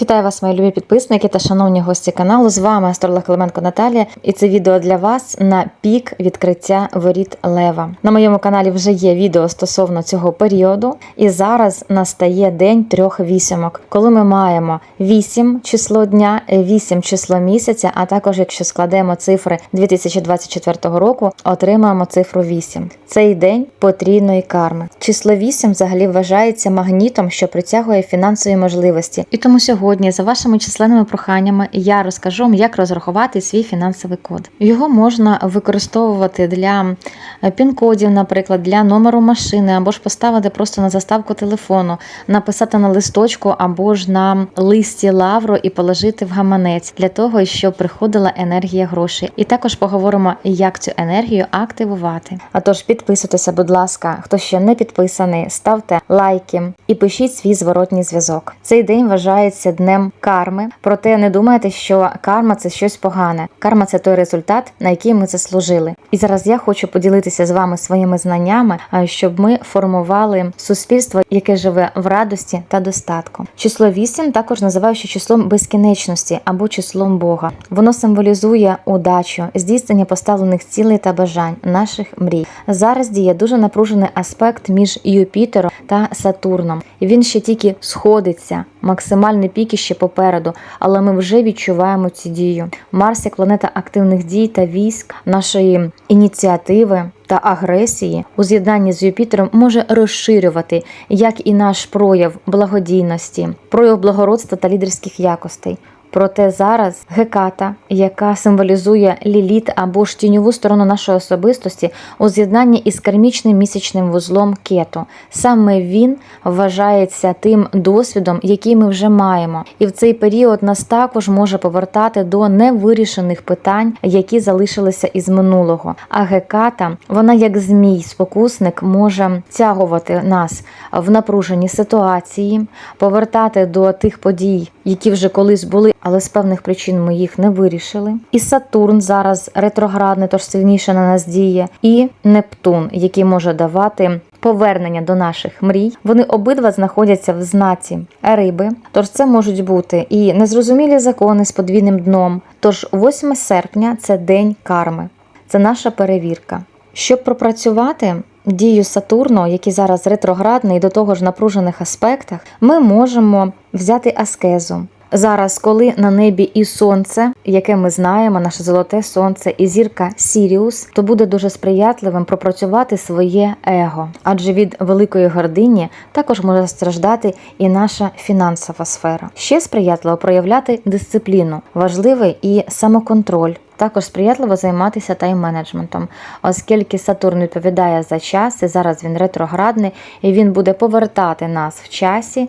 Вітаю вас, мої любі підписники та шановні гості каналу. З вами астролог Клименко Наталія, і це відео для вас на пік відкриття воріт Лева. На моєму каналі вже є відео стосовно цього періоду, і зараз настає день трьох вісімок, коли ми маємо 8 число дня, 8 число місяця, а також, якщо складемо цифри 2024 року, отримаємо цифру 8. Цей день потрійної карми. Число 8 взагалі вважається магнітом, що притягує фінансові можливості. І тому сьогодні, за вашими численними проханнями, я розкажу вам, як розрахувати свій фінансовий код. Його можна використовувати для е, пін-кодів, наприклад, для номеру машини, або ж поставити просто на заставку телефону, написати на листочку або ж на листі лавру і положити в гаманець для того, щоб приходила енергія грошей. І також поговоримо, як цю енергію активувати. А тож підписуйтеся, будь ласка, хто ще не підписаний, ставте лайки і пишіть свій зворотній зв'язок. Цей день вважається днем карми, проте не думайте, що карма це щось погане. Карма це той результат, на який ми заслужили. І зараз я хочу поділитися з вами своїми знаннями, а, щоб ми формували суспільство, яке живе в радості та достатку. Число 8 також називають ще числом безкінечності або числом Бога. Воно символізує удачу, здійснення поставлених цілей та бажань наших мрій. Зараз діє дуже напружений аспект між Юпітером та Сатурном. Він ще тільки сходиться, максимальний пік іще попереду, але ми вже відчуваємо цю дію. Марс як планета активних дій та військ, нашої ініціативи. Та агресії у з'єднанні з Юпітером може розширювати як і наш прояв благодійності, прояв благородства та лідерських якостей. Проте зараз Геката, яка символізує ліліт або ж тіньову сторону нашої особистості, у з'єднанні із кармічним місячним вузлом кету. Саме він вважається тим досвідом, який ми вже маємо, і в цей період нас також може повертати до невирішених питань, які залишилися із минулого. А Геката, вона як змій, спокусник, може тягувати нас в напружені ситуації, повертати до тих подій, які вже колись були, але з певних причин ми їх не вирішили. І Сатурн зараз ретроградний, тож сильніше на нас діє, і Нептун, який може давати. Повернення до наших мрій, вони обидва знаходяться в знаці риби, тож це можуть бути і незрозумілі закони з подвійним дном. Тож 8 серпня це день карми, це наша перевірка. Щоб пропрацювати дію Сатурну, який зараз ретроградний до того ж напружених аспектах, ми можемо взяти аскезу. Зараз, коли на небі і сонце, яке ми знаємо, наше золоте сонце, і зірка Сіріус, то буде дуже сприятливим пропрацювати своє его, адже від великої гордині також може страждати і наша фінансова сфера. Ще сприятливо проявляти дисципліну, важливий і самоконтроль. Також сприятливо займатися тайм-менеджментом, оскільки Сатурн відповідає за час, і зараз він ретроградний, і він буде повертати нас в часі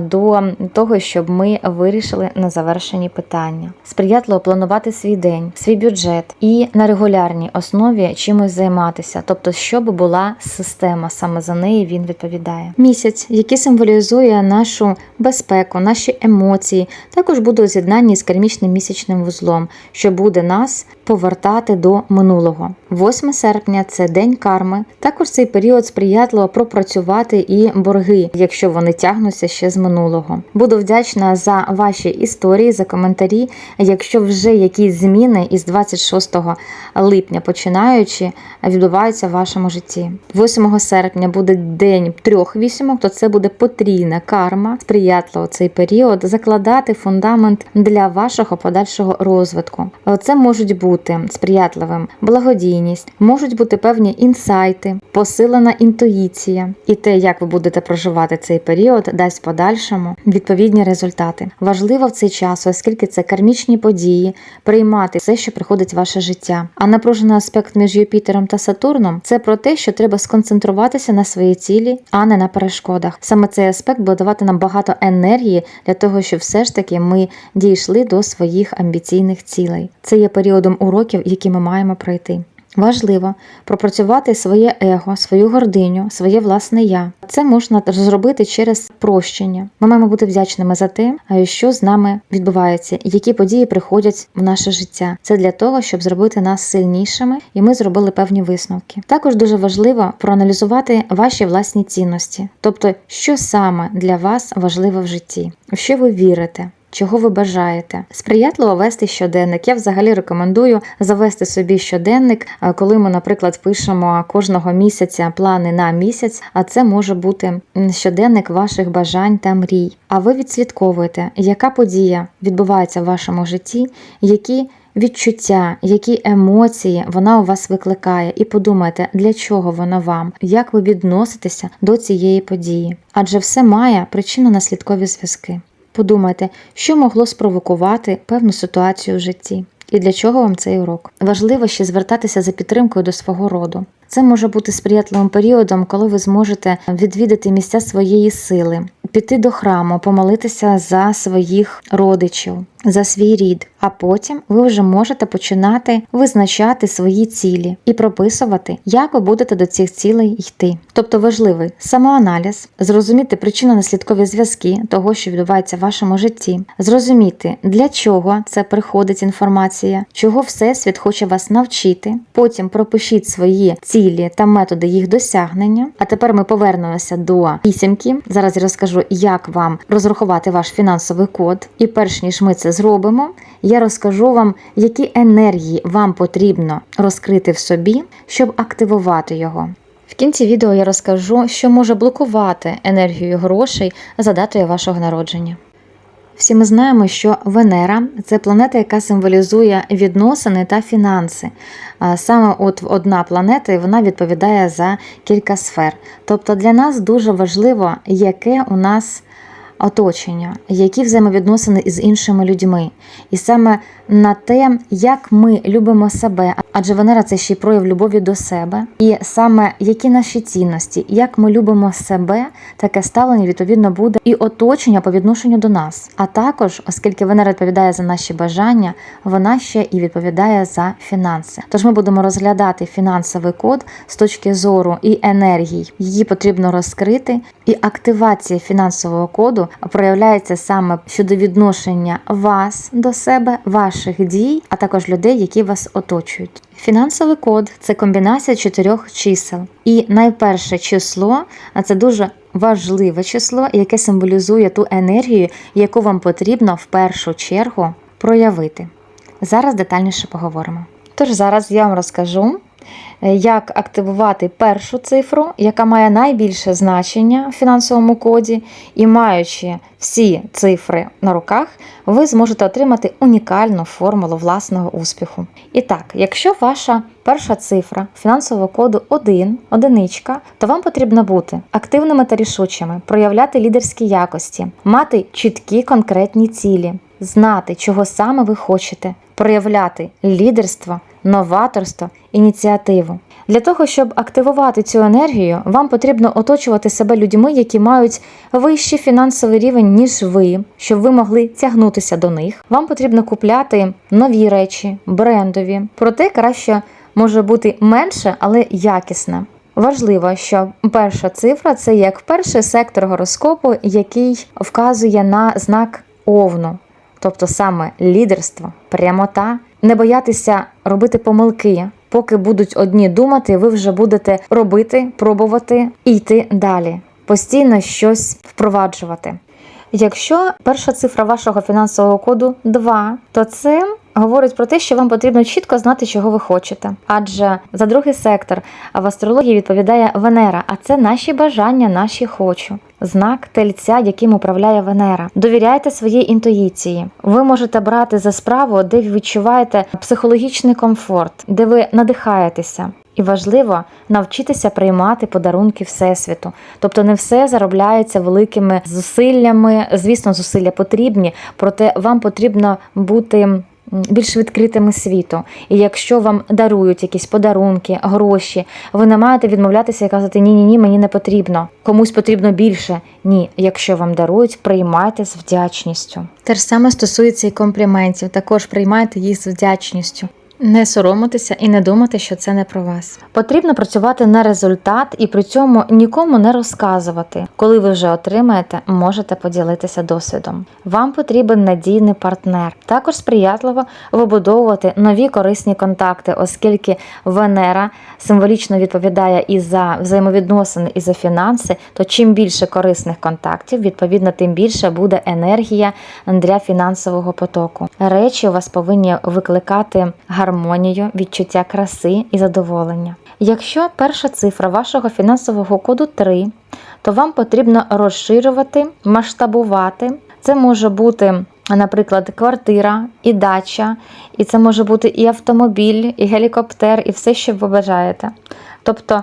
до того, щоб ми вирішили незавершені питання. Сприятливо планувати свій день, свій бюджет і на регулярній основі чимось займатися, тобто, щоб була система, саме за неї він відповідає. Місяць, який символізує нашу безпеку, наші емоції, також буде у з'єднанні з кармічним місячним вузлом, що буде нас повертати до минулого. 8 серпня це день карми. Також цей період сприятливо пропрацювати і борги, якщо вони тягнуться ще з минулого. Буду вдячна за ваші історії, за коментарі. Якщо вже якісь зміни із 26 липня починаючи відбуваються в вашому житті. 8 серпня буде день трьох вісімок, то це буде потрійна карма, сприятливо цей період закладати фундамент для вашого подальшого розвитку. Це можуть бути сприятливим благодійність, можуть бути певні інсайти, посилена інтуїція, і те, як ви будете проживати цей період, дасть подальшому відповідні результати. Важливо в цей час, оскільки це кармічні події, приймати все, що приходить в ваше життя. А напружений аспект між Юпітером та Сатурном це про те, що треба сконцентруватися на своїй цілі, а не на перешкодах. Саме цей аспект буде давати нам багато енергії для того, щоб все ж таки ми дійшли до своїх амбіційних цілей. Це є періодом уроків, які ми маємо пройти. Важливо пропрацювати своє его, свою гординю, своє власне я. Це можна зробити через прощення. Ми маємо бути вдячними за те, що з нами відбувається, які події приходять в наше життя. Це для того, щоб зробити нас сильнішими, і ми зробили певні висновки. Також дуже важливо проаналізувати ваші власні цінності, тобто, що саме для вас важливо в житті, в що ви вірите. Чого ви бажаєте. Сприятливо вести щоденник. Я взагалі рекомендую завести собі щоденник, е, коли ми, наприклад, пишемо кожного місяця плани на місяць, а це може бути щоденник ваших бажань та мрій. А ви відслідковуєте, яка подія відбувається в вашому житті, які відчуття, які емоції вона у вас викликає, і подумайте, для чого вона вам, як ви відноситеся до цієї події. Адже все має причинно-наслідкові зв'язки. Подумайте, що могло спровокувати певну ситуацію в житті. І для чого вам цей урок? Важливо ще звертатися за підтримкою до свого роду. Це може бути сприятливим періодом, коли ви зможете відвідати місця своєї сили, піти до храму, помолитися за своїх родичів, за свій рід. А потім ви вже можете починати визначати свої цілі і прописувати, як ви будете до цих цілей йти. Тобто важливий самоаналіз, зрозуміти причинно-наслідкові зв'язки того, що відбувається в вашому житті, зрозуміти, для чого це приходить інформація, чого всесвіт хоче вас навчити. Потім пропишіть свої цілі та методи їх досягнення. А тепер ми повернемося до вісімки. Зараз я розкажу, як вам розрахувати ваш фінансовий код. І перш ніж ми це зробимо, я розкажу вам, які енергії вам потрібно розкрити в собі, щоб активувати його. В кінці відео я розкажу, що може блокувати енергію грошей за датою вашого народження. Всі ми знаємо, що Венера це планета, яка символізує відносини та фінанси. Саме от одна планета і вона відповідає за кілька сфер. Тобто для нас дуже важливо, яке у нас оточення, які взаємовідносини з іншими людьми. І саме на те, як ми любимо себе, адже Венера це ще й прояв любові до себе, і саме які наші цінності, як ми любимо себе, таке ставлення відповідно буде і оточення по відношенню до нас. А також, оскільки Венера відповідає за наші бажання, вона ще і відповідає за фінанси. Тож ми будемо розглядати фінансовий код з точки зору і енергій. Її потрібно розкрити, і активація фінансового коду проявляється саме щодо відношення вас до себе, ваших дій, а також людей, які вас оточують. Фінансовий код це комбінація чотирьох чисел. І найперше число, а це дуже важливе число, яке символізує ту енергію, яку вам потрібно в першу чергу проявити. Зараз детальніше поговоримо. Тож зараз я вам розкажу, як активувати першу цифру, яка має найбільше значення в фінансовому коді, і маючи всі цифри на руках, ви зможете отримати унікальну формулу власного успіху. І так, якщо ваша перша цифра фінансового коду 1, одиничка, то вам потрібно бути активними та рішучими, проявляти лідерські якості, мати чіткі конкретні цілі, знати, чого саме ви хочете, проявляти лідерство, новаторство, ініціативу. Для того, щоб активувати цю енергію, вам потрібно оточувати себе людьми, які мають вищий фінансовий рівень, ніж ви, щоб ви могли тягнутися до них. Вам потрібно купляти нові речі, брендові, проте краще може бути менше, але якісне. Важливо, що перша цифра це як перший сектор гороскопу, який вказує на знак овну, тобто саме лідерство, прямота, не боятися робити помилки. Поки будуть одні думати, ви вже будете робити, пробувати і йти далі, постійно щось впроваджувати. Якщо перша цифра вашого фінансового коду 2, то це говорить про те, що вам потрібно чітко знати, чого ви хочете. Адже за другий сектор в астрології відповідає Венера, а це наші бажання, наші хочу. Знак тельця, яким управляє Венера. Довіряйте своїй інтуїції. Ви можете брати за справу, де ви відчуваєте психологічний комфорт, де ви надихаєтеся. І важливо навчитися приймати подарунки Всесвіту. Тобто не все заробляється великими зусиллями. Звісно, зусилля потрібні, проте вам потрібно бути більш відкритими світу. І якщо вам дарують якісь подарунки, гроші, ви не маєте відмовлятися і казати ні, ні, ні, мені не потрібно. Комусь потрібно більше. Ні, якщо вам дарують, приймайте з вдячністю. Те ж саме стосується і компліментів. Також приймайте їх з вдячністю. Не соромитися і не думати, що це не про вас. Потрібно працювати на результат і при цьому нікому не розказувати. Коли ви вже отримаєте, можете поділитися досвідом. Вам потрібен надійний партнер. Також сприятливо вибудовувати нові корисні контакти, оскільки Венера символічно відповідає і за взаємовідносини, і за фінанси. То чим більше корисних контактів, відповідно, тим більше буде енергія для фінансового потоку. Речі у вас повинні викликати гармонію, відчуття краси і задоволення. Якщо перша цифра вашого фінансового коду 3, то вам потрібно розширювати, масштабувати. Це може бути, наприклад, квартира і дача, і це може бути і автомобіль, і гелікоптер, і все, що ви бажаєте. Тобто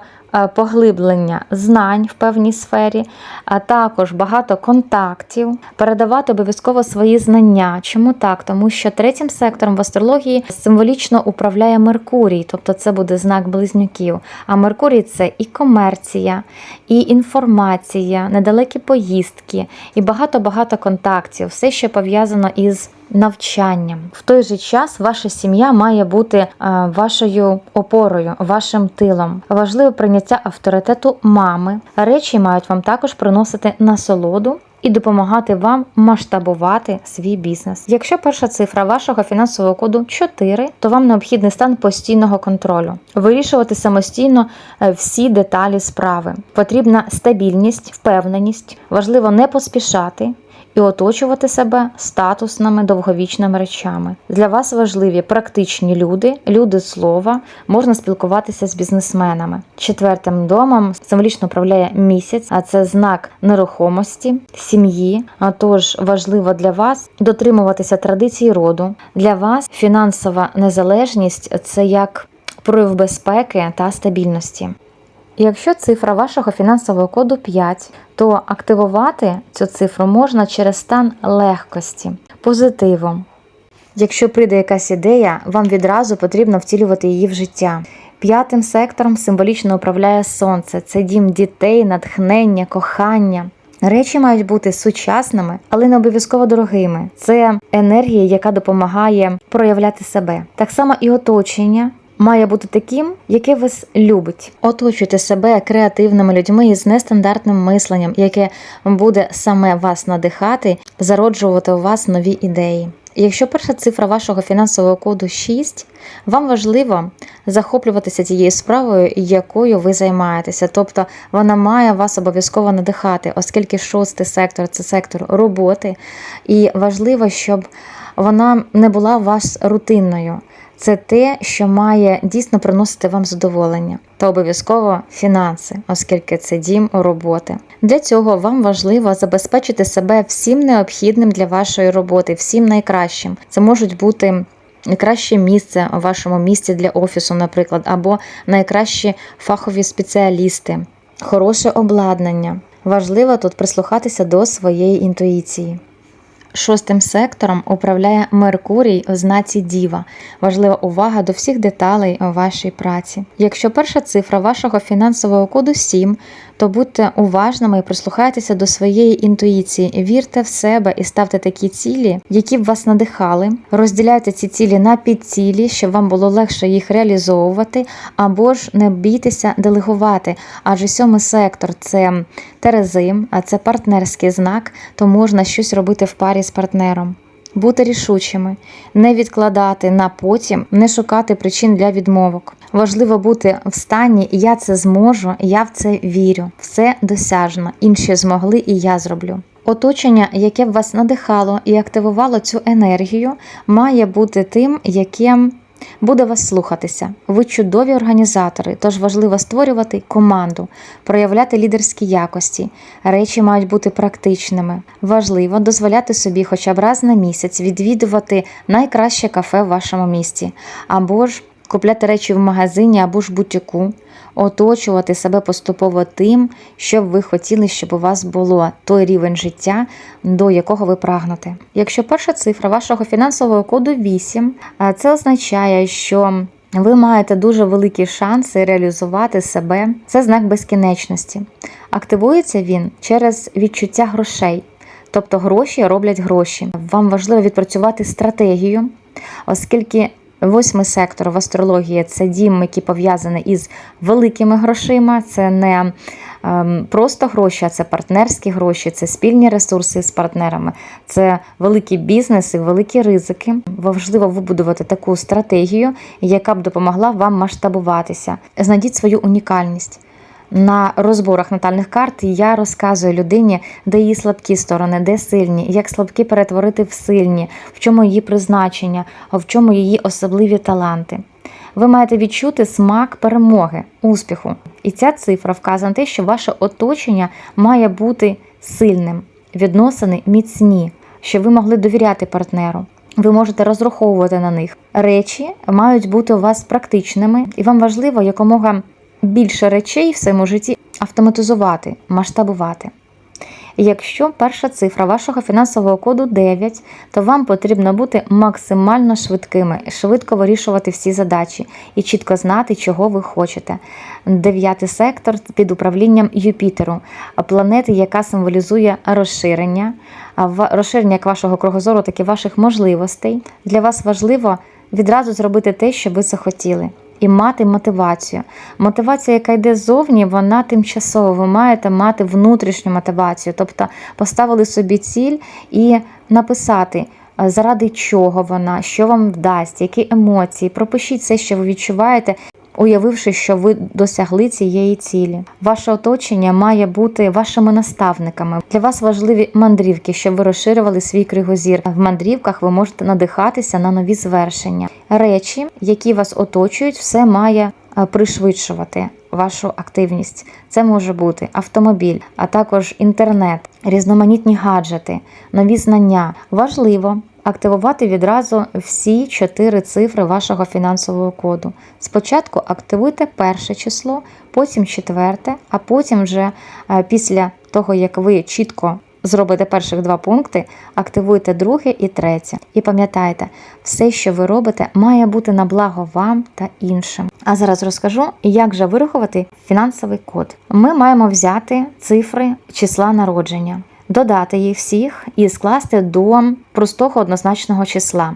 поглиблення знань в певній сфері, а також багато контактів, передавати обов'язково свої знання. Чому так? Тому що третім сектором в астрології символічно управляє Меркурій, тобто це буде знак близнюків. А Меркурій це і комерція, і інформація, недалекі поїздки, і багато-багато контактів, все, що пов'язано із навчанням. В той же час ваша сім'я має бути е, вашою опорою, вашим тилом. Важливе прийняття авторитету мами. Речі мають вам також приносити насолоду. І допомагати вам масштабувати свій бізнес. Якщо перша цифра вашого фінансового коду 4, то вам необхідний стан постійного контролю, вирішувати самостійно е, всі деталі справи. Потрібна стабільність, впевненість, важливо не поспішати, і оточувати себе статусними довговічними речами. Для вас важливі практичні люди, люди слова, можна спілкуватися з бізнесменами. Четвертим домом символічно управляє місяць, а це знак нерухомості, сім'ї. А тож важливо для вас дотримуватися традицій роду. Для вас фінансова незалежність це як прояв безпеки та стабільності. Якщо цифра вашого фінансового коду 5, то активувати цю цифру можна через стан легкості, позитиву. Якщо прийде якась ідея, вам відразу потрібно втілювати її в життя. П'ятим сектором символічно управляє сонце, це дім дітей, натхнення, кохання. Речі мають бути сучасними, але не обов'язково дорогими. Це енергія, яка допомагає проявляти себе. Так само і оточення має бути таким, яке вас любить. Оточуйте себе креативними людьми із нестандартним мисленням, яке буде саме вас надихати, зароджувати у вас нові ідеї. Якщо перша цифра вашого фінансового коду 6, вам важливо захоплюватися тією справою, якою ви займаєтеся. Тобто вона має вас обов'язково надихати, оскільки шостий сектор це сектор роботи, і важливо, щоб вона не була у вас рутинною. Це те, що має дійсно приносити вам задоволення та обов'язково фінанси, оскільки це дім роботи. Для цього вам важливо забезпечити себе всім необхідним для вашої роботи, всім найкращим. Це можуть бути найкраще місце у вашому місці для офісу, наприклад, або найкращі фахові спеціалісти, хороше обладнання. Важливо тут прислухатися до своєї інтуїції. Шостим сектором управляє Меркурій у знаці Діва. Важлива увага до всіх деталей у вашій праці. Якщо перша цифра вашого фінансового коду 7, то будьте уважними і прислухайтеся до своєї інтуїції. Вірте в себе і ставте такі цілі, які б вас надихали. Розділяйте ці цілі на підцілі, щоб вам було легше їх реалізовувати, або ж не бійтеся делегувати. Адже сьомий сектор це Терези, а це партнерський знак, то можна щось робити в парі з партнером. Бути рішучими, не відкладати на потім, не шукати причин для відмовок. Важливо бути в стані я це зможу, я в це вірю. Все досяжно. Інші змогли, і я зроблю. Оточення, яке б вас надихало і активувало цю енергію, має бути тим, яким буде вас слухатися. Ви чудові організатори, тож важливо створювати команду, проявляти лідерські якості. Речі мають бути практичними. Важливо дозволяти собі хоча б раз на місяць відвідувати найкраще кафе в вашому місті, або ж купляти речі в магазині або ж бутіку, оточувати себе поступово тим, що б ви хотіли, щоб у вас було той рівень життя, до якого ви прагнете. Якщо перша цифра вашого фінансового коду 8, це означає, що ви маєте дуже великі шанси реалізувати себе. Це знак безкінечності. Активується він через відчуття грошей. Тобто гроші роблять гроші. Вам важливо відпрацювати стратегію, оскільки Восьмий сектор в астрології це дім, який пов'язаний із великими грошима. Це не ем, просто гроші, а це партнерські гроші, це спільні ресурси з партнерами, це великі бізнеси, великі ризики. Важливо вибудувати таку стратегію, яка б допомогла вам масштабуватися. Знайдіть свою унікальність. На розборах натальних карт я розказую людині, де її слабкі сторони, де сильні, як слабкі перетворити в сильні, в чому її призначення, в чому її особливі таланти. Ви маєте відчути смак перемоги, успіху. І ця цифра вказує на те, що ваше оточення має бути сильним, відносини міцні, щоб ви могли довіряти партнеру. Ви можете розраховувати на них. Речі мають бути у вас практичними, і вам важливо якомога більше речей в своєму житті автоматизувати, масштабувати. Якщо перша цифра вашого фінансового коду 9, то вам потрібно бути максимально швидкими, швидко вирішувати всі задачі і чітко знати, чого ви хочете. Дев'ятий сектор під управлінням Юпітеру, планети, яка символізує розширення, розширення як вашого кругозору, так і ваших можливостей. Для вас важливо відразу зробити те, що ви захотіли. І мати мотивацію. Мотивація, яка йде ззовні, вона тимчасова. Ви маєте мати внутрішню мотивацію, тобто поставили собі ціль і написати, е, заради чого вона, що вам вдасть, які емоції. Пропишіть все, що ви відчуваєте, уявивши, що ви досягли цієї цілі. Ваше оточення має бути вашими наставниками. Для вас важливі мандрівки, щоб ви розширювали свій кругозір. В мандрівках ви можете надихатися на нові звершення. Речі, які вас оточують, все має е, пришвидшувати вашу активність. Це може бути автомобіль, а також інтернет, різноманітні гаджети, нові знання. Важливо активувати відразу всі чотири цифри вашого фінансового коду. Спочатку активуйте перше число, потім четверте, а потім вже е, після того, як ви чітко зробите перших два пункти, активуйте друге і третє. І пам'ятайте, все, що ви робите, має бути на благо вам та іншим. А зараз розкажу, як же вирахувати фінансовий код. Ми маємо взяти цифри числа народження. Додати їх всіх і скласти до простого однозначного числа.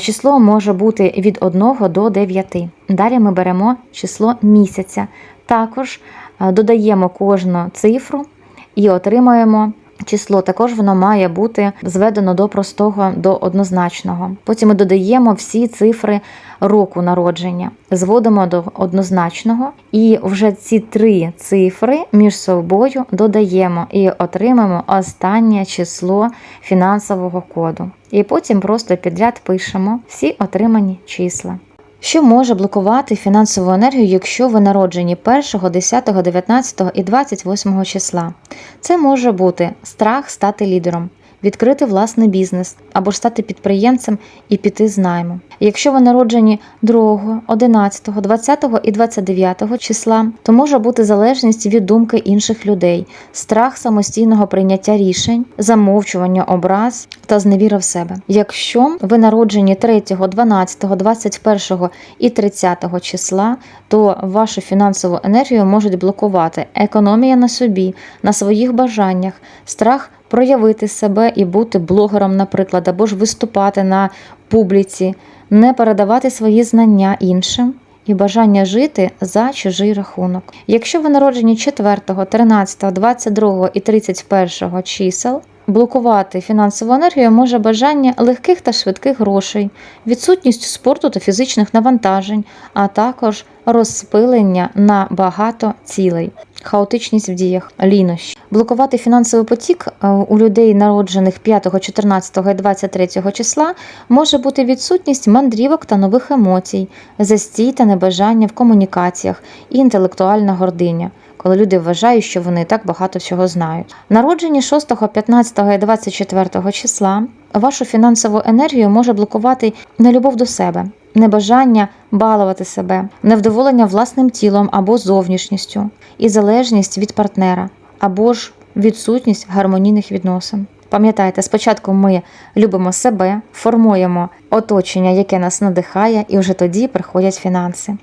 Число може бути від 1 до 9. Далі ми беремо число місяця. Також е, додаємо кожну цифру і отримаємо число. Також воно має бути зведено до простого до однозначного. Потім ми додаємо всі цифри року народження, зводимо до однозначного, і вже ці три цифри між собою додаємо і отримаємо останнє число фінансового коду. І потім просто підряд пишемо всі отримані числа. Що може блокувати фінансову енергію, якщо ви народжені 1, 10, 19 і 28 числа? Це може бути страх стати лідером, відкрити власний бізнес або ж стати підприємцем і піти з найму. Якщо ви народжені 2, 11, 20 і 29 числа, то може бути залежність від думки інших людей, страх самостійного прийняття рішень, замовчування образ та зневіра в себе. Якщо ви народжені 3, 12, 21 і 30 числа, то вашу фінансову енергію можуть блокувати економія на собі, на своїх бажаннях, страх проявити себе і бути блогером, наприклад, або ж виступати на публіці, не передавати свої знання іншим. І бажання жити за чужий рахунок. Якщо ви народжені 4, 13, 22 і 31 чисел, блокувати фінансову енергію може бажання легких та швидких грошей, відсутність спорту та фізичних навантажень, а також розпилення на багато цілей, хаотичність в діях, лінощі. Блокувати фінансовий потік е, у людей, народжених 5, 14 і 23 числа, може бути відсутність мандрівок та нових емоцій, застій та небажання в комунікаціях і інтелектуальна гординя. Коли люди вважають, що вони так багато всього знають. Народжені 6, 15 і 24 числа вашу фінансову енергію може блокувати нелюбов до себе, небажання балувати себе, невдоволення власним тілом або зовнішністю, і залежність від партнера, або ж відсутність гармонійних відносин. Пам'ятайте, спочатку ми любимо себе, формуємо оточення, яке нас надихає, і вже тоді приходять фінанси.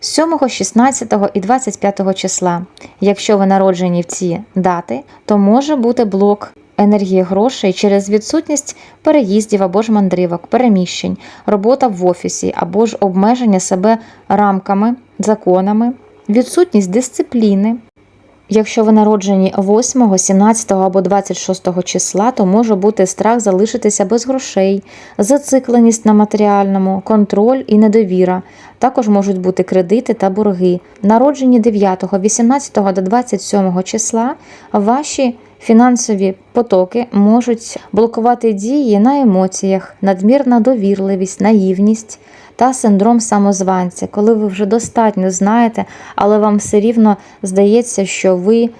7, 16 і 25 числа, якщо ви народжені в ці дати, то може бути блок енергії грошей через відсутність переїздів або ж мандрівок, переміщень, робота в офісі або ж обмеження себе рамками, законами, відсутність дисципліни. Якщо ви народжені 8, 17 або 26 числа, то може бути страх залишитися без грошей, зацикленість на матеріальному, контроль і недовіра. Також можуть бути кредити та борги. Народжені 9, 18 до 27 числа ваші фінансові потоки можуть блокувати дії на емоціях, надмірна довірливість, наївність та синдром самозванця, коли ви вже достатньо знаєте, але вам все рівно здається, що ви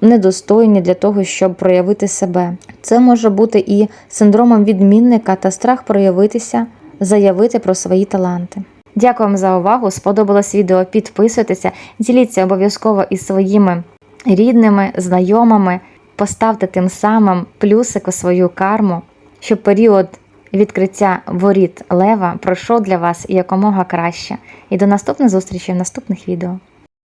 недостойні для того, щоб проявити себе. Це може бути і синдромом відмінника та страх проявитися, заявити про свої таланти. Дякую вам за увагу. Сподобалось відео. Підписуйтеся, діліться обов'язково із своїми рідними, знайомими. Поставте тим самим плюсик у свою карму, щоб період відкриття воріт лева пройшов для вас якомога краще. І до наступних зустрічей в наступних відео.